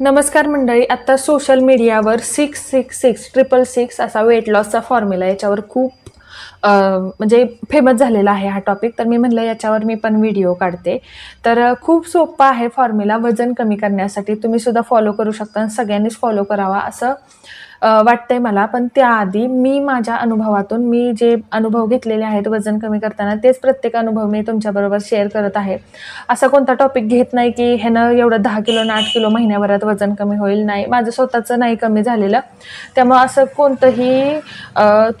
नमस्कार मंडळी आत्ता सोशल मीडियावर six six six triple six असा वेट लॉसचा फॉर्म्युला याच्यावर खूप म्हणजे फेमस झालेला आहे हा टॉपिक तर मी म्हणलं याच्यावर मी पण व्हिडिओ काढते. तर खूप सोपा आहे फॉर्म्युला वजन कमी करण्यासाठी. तुम्ही सुद्धा फॉलो करू शकता आणि सगळ्यांनीच फॉलो करावा. असं वाटतंय मला. पण त्याआधी मी माझ्या अनुभवातून मी जे अनुभव घेतलेले आहेत वजन कमी करताना तेच प्रत्येक अनुभव मी तुमच्याबरोबर शेअर करत आहे. असा कोणता टॉपिक घेत नाही की ह्यानं एवढं दहा किलो ना आठ किलो महिन्याभरात वजन कमी होईल? नाही. माझं स्वतःचं नाही कमी झालेलं. त्यामुळं असं कोणतंही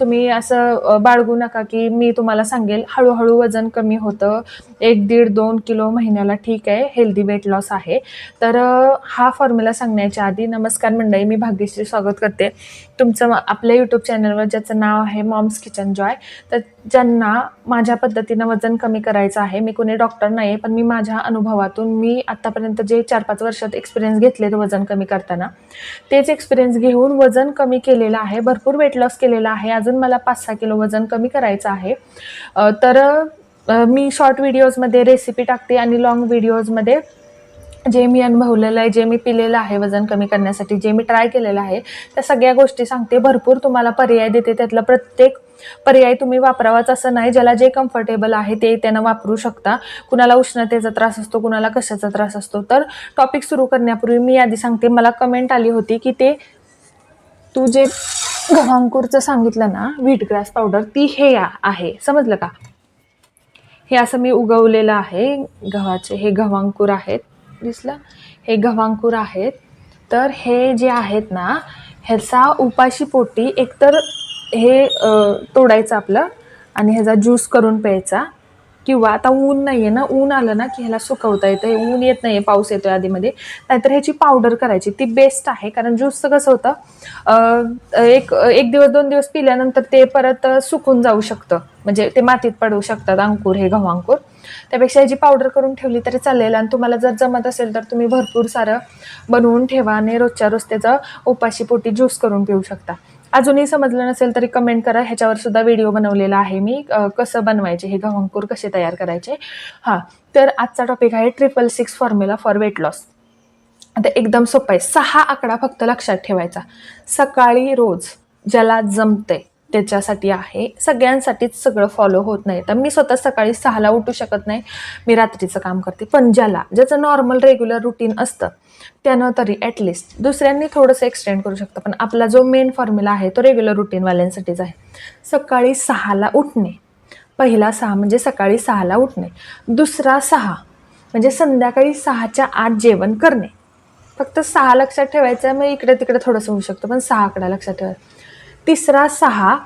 तुम्ही असं बाळगू नका की मी तुम्हाला सांगेल हळूहळू वजन कमी होतं. एक दीड दोन किलो महिन्याला ठीक आहे हेल्दी वेट लॉस आहे. तर हा फॉर्म्युला सांगण्याच्या आधी नमस्कार मंडळी मी भाग्यश्री स्वागत करते. तुमचं आपल्या यूट्यूब चॅनलवर ज्याचं नाव आहे मॉम्स किचन जॉय तर ज्यांना माझ्या पद्धतीनं वजन कमी करायचं आहे मी कोणी डॉक्टर नाही आहे पण मी माझ्या अनुभवातून मी आत्तापर्यंत जे चार पाच वर्षात एक्सपिरियन्स घेतलेत वजन कमी करताना तेच एक्सपिरियन्स घेऊन वजन कमी केलेलं आहे भरपूर वेट लॉस केलेला आहे अजून मला पाच सहा किलो वजन कमी करायचं आहे. तर मी शॉर्ट व्हिडिओजमध्ये रेसिपी टाकते आणि लॉंग व्हिडिओजमध्ये जे मी अनुभवलेलं आहे जे मी पिलेलं आहे वजन कमी करण्यासाठी जे मी ट्राय केलेलं आहे त्या सगळ्या गोष्टी सांगते. भरपूर तुम्हाला पर्याय देते. त्यातला प्रत्येक पर्याय तुम्ही वापरावाच असं नाही. ज्याला जे कम्फर्टेबल आहे ते त्यानं वापरू शकता. कुणाला उष्णतेचा त्रास असतो कुणाला कशाचा त्रास असतो. तर टॉपिक सुरू करण्यापूर्वी मी आधी सांगते. मला कमेंट आली होती की ते तू जे गव्हांकूरचं सांगितलं ना व्हीट ग्रास पावडर ती हे आहे. समजलं का? हे असं मी उगवलेलं आहे. गव्हाचे हे गव्हांकूर आहेत. दिसलं? हे गव्हांकूर आहेत. तर हे जे आहेत ना ह्याचा उपाशी पोटी एकतर हे तोडायचं आपलं आणि ह्याचा ज्यूस करून प्यायचा. किंवा आता ऊन नाही आहे ना ऊन आलं ना की ह्याला सुकवता येतं ऊन येत नाही आहे पाऊस येतो आधीमध्ये. नाहीतर ह्याची पावडर करायची ती बेस्ट आहे. कारण ज्यूसचं कसं होतं एक एक दिवस दोन दिवस पिल्यानंतर ते परत सुकून जाऊ शकतं. म्हणजे ते मातीत पडू शकतात अंकुर हे गव्हा अंकुर त्यापेक्षा ह्याची पावडर करून ठेवली तरी चालेल. आणि तुम्हाला जर जमत असेल तर तुम्ही भरपूर सारं बनवून ठेवा आणि रोजच्या रोज त्याचं उपाशी पोटी ज्यूस करून पिऊ शकता. अजूनही समजलं नसेल तरी कमेंट करा. ह्याच्यावर सुद्धा व्हिडिओ बनवलेला आहे मी. कसं बनवायचे हे गव्हांकूर कसे तयार करायचे? हां तर आजचा टॉपिक आहे triple six formula for weight loss आता एकदम सोपं आहे. सहा आकडा फक्त लक्षात ठेवायचा. सकाळी रोज ज्याला जमते त्याच्यासाठी आहे. सगळ्यांसाठीच सगळं फॉलो होत नाही. तर मी स्वतः सकाळी सहाला उठू शकत नाही. मी रात्रीचं काम करते. पण ज्याला ज्याचं नॉर्मल रेग्युलर रुटीन असतं त्यानं तरी ॲटलिस्ट दुसऱ्यांनी थोडंसं एक्सटेंड करू शकतं. पण आपला जो मेन फॉर्म्युला आहे तो रेग्युलर रुटीनवाल्यांसाठीच आहे. सकाळी सहाला उठणे. पहिला सहा म्हणजे सकाळी सहाला उठणे. दुसरा सहा म्हणजे संध्याकाळी सहाच्या आत जेवण करणे. फक्त सहा लक्षात ठेवायचं मग इकडे तिकडे थोडंसं होऊ शकतं. पण सहा लक्षात ठेवायचं. तिसरा सहा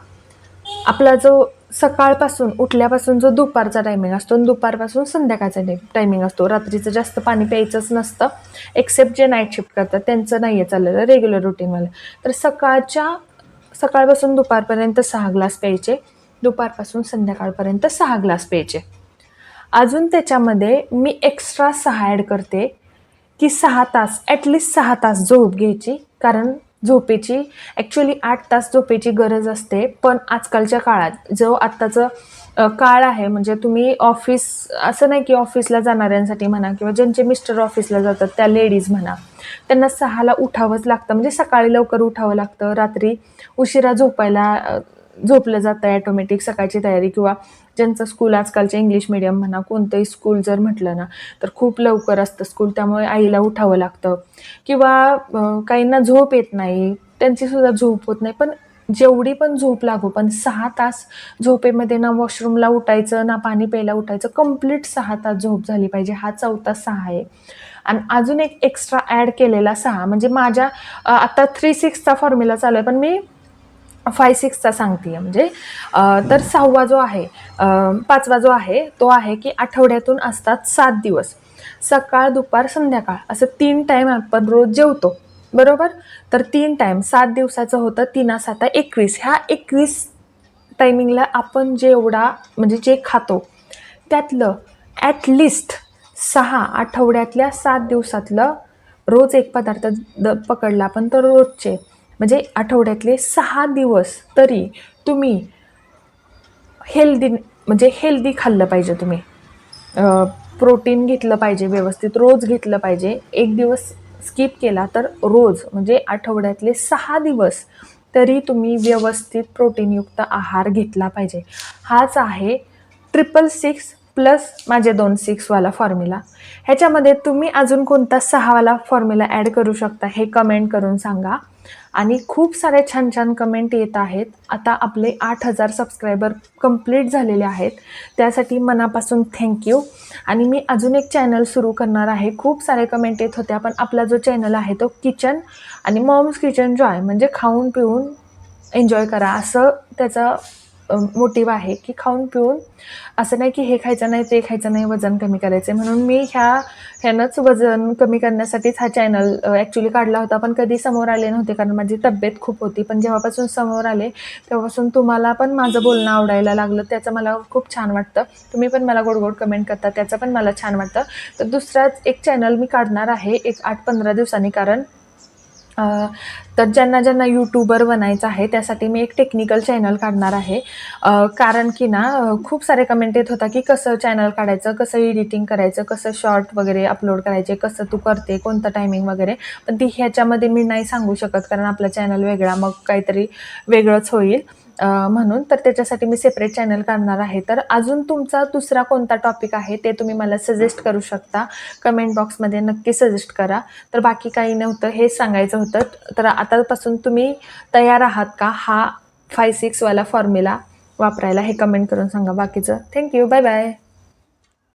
आपला जो सकाळपासून उठल्यापासून जो दुपारचा टायमिंग असतो आणि दुपारपासून संध्याकाळचा टायमिंग असतो. रात्रीचं जास्त पाणी प्यायचंच नसतं एक्सेप्ट जे नाईट शिफ्ट करतात त्यांचं नाही आहे चाललेलं रेग्युलर रुटीनवालं तर सकाळच्या सकाळपासून दुपारपर्यंत सहा ग्लास प्यायचे दुपारपासून संध्याकाळपर्यंत सहा ग्लास प्यायचे. अजून त्याच्यामध्ये मी एक्स्ट्रा सहा ॲड करते की सहा तास ॲटलिस्ट सहा तास झोप घ्यायची कारण झोपेची. ॲक्च्युली आठ तास झोपेची गरज असते. पण आजकालच्या काळात जो आत्ताचं काळ आहे म्हणजे तुम्ही ऑफिस असं नाही की ऑफिसला जाणाऱ्यांसाठी म्हणा किंवा ज्यांचे मिस्टर ऑफिसला जातात त्या लेडीज म्हणा त्यांना सहाला उठावंच लागतं. म्हणजे सकाळी लवकर उठावं लागतं रात्री उशिरा झोपायला झोपलं जातं ॲटोमॅटिक सकाळची तयारी किंवा ज्यांचं स्कूल आजकालचे इंग्लिश मिडियम म्हणा कोणतंही स्कूल जर म्हटलं ना तर खूप लवकर असतं स्कूल त्यामुळे आईला उठावं लागतं. किंवा काहींना झोप येत नाही त्यांचीसुद्धा झोप होत नाही. पण जेवढी पण झोप लागू पण सहा तास झोपेमध्ये ना वॉशरूमला उठायचं ना पाणी प्यायला उठायचं कंप्लीट सहा तास झोप झाली पाहिजे. हा चौथा सहा आहे. आणि अजून एक एक्स्ट्रा ॲड केलेला सहा. म्हणजे माझ्या आता थ्री सिक्सचा फॉर्म्युला चालू आहे. पण मी फाय सिक्सचा सांगते म्हणजे तर सहावा जो आहे पाचवा जो आहे तो आहे की आठवड्यातून असतात सात दिवस. सकाळ दुपार संध्याकाळ असं तीन टाईम आपण रोज जेवतो. बरोबर? तर तीन टाईम सात दिवसाचं होतं तीन साता एकवीस. ह्या एकवीस टायमिंगला आपण जेवढा म्हणजे जे खातो त्यातलं ॲटलिस्ट सहा आठवड्यातल्या सात दिवसातलं रोज एक पदार्थ द पकडला आपण तर रोजचे. म्हणजे आठवड्यातले सहा दिवस तरी तुम्ही हेल्दी म्हणजे हेल्दी खाल्लं पाहिजे तुम्ही. प्रोटीन घेतलं पाहिजे व्यवस्थित रोज घेतलं पाहिजे. एक दिवस स्किप केला तर रोज म्हणजे आठवड्यातले सहा दिवस तरी तुम्ही व्यवस्थित प्रोटीनयुक्त आहार घेतला पाहिजे. हाच आहे ट्रिपल सिक्स प्लस माझे दोन सिक्सवाला फॉर्म्युला. ह्याच्यामध्ये तुम्ही अजून कोणता सहावाला फॉर्म्युला ॲड करू शकता हे कमेंट करून सांगा. आणि खूप सारे छान छान कमेंट येत आहेत. आता आपले आठ हजार सबस्क्रायबर कंप्लीट झालेले आहेत. त्यासाठी मनापासून थँक्यू आणि मी अजून एक चॅनल सुरू करणार आहे. खूप सारे कमेंट येत होत्या पण आपला जो चॅनल आहे तो किचन आणि मॉम्स किचन जॉय म्हणजे खाऊन पिऊन एन्जॉय करा. असं त्याचं मोटिव्ह आहे की खाऊन पिऊन असं नाही की हे खायचं नाही ते खायचं नाही वजन कमी करायचं आहे म्हणून मी ह्या ह्यानंच वजन कमी करण्यासाठीच हा चॅनल ॲक्च्युली काढला होता. पण कधी समोर आले नव्हते कारण माझी तब्येत खूप होती. पण जेव्हापासून समोर आले तेव्हापासून तुम्हाला पण माझं बोलणं आवडायला लागलं. त्याचं मला खूप छान वाटतं. तुम्ही पण मला गोड गोड कमेंट करता. त्याचं पण मला छान वाटतं. तर दुसराच एक चॅनल मी काढणार आहे एक आठ पंधरा दिवसांनी. कारण तर ज्यांना ज्यांना यूट्यूबर बनायचं आहे त्यासाठी मी एक टेक्निकल चॅनल काढणार आहे. कारण की ना खूप सारे कमेंट येत होता की कसं चॅनल काढायचं कसं एडिटिंग करायचं कसं शॉर्ट वगैरे अपलोड करायचे कसं तू करते कोणतं टायमिंग वगैरे. पण ती ह्याच्यामध्ये मी नाही सांगू शकत कारण आपला चॅनल वेगळा मग काहीतरी वेगळंच होईल. म्हणून तर त्याच्यासाठी मी सेपरेट चॅनल काढणार आहे. तर अजून तुमचा दुसरा कोणता टॉपिक आहे ते तुम्ही मला सजेस्ट करू शकता. कमेंट बॉक्समध्ये नक्की सजेस्ट करा. तर बाकी काही नव्हतं हेच सांगायचं होतं. तर आतापासून तुम्ही तयार आहात का? हा फाय सिक्सवाला फॉर्म्युला वापरायला हे कमेंट करून सांगा. बाकीचं थँक्यू बाय बाय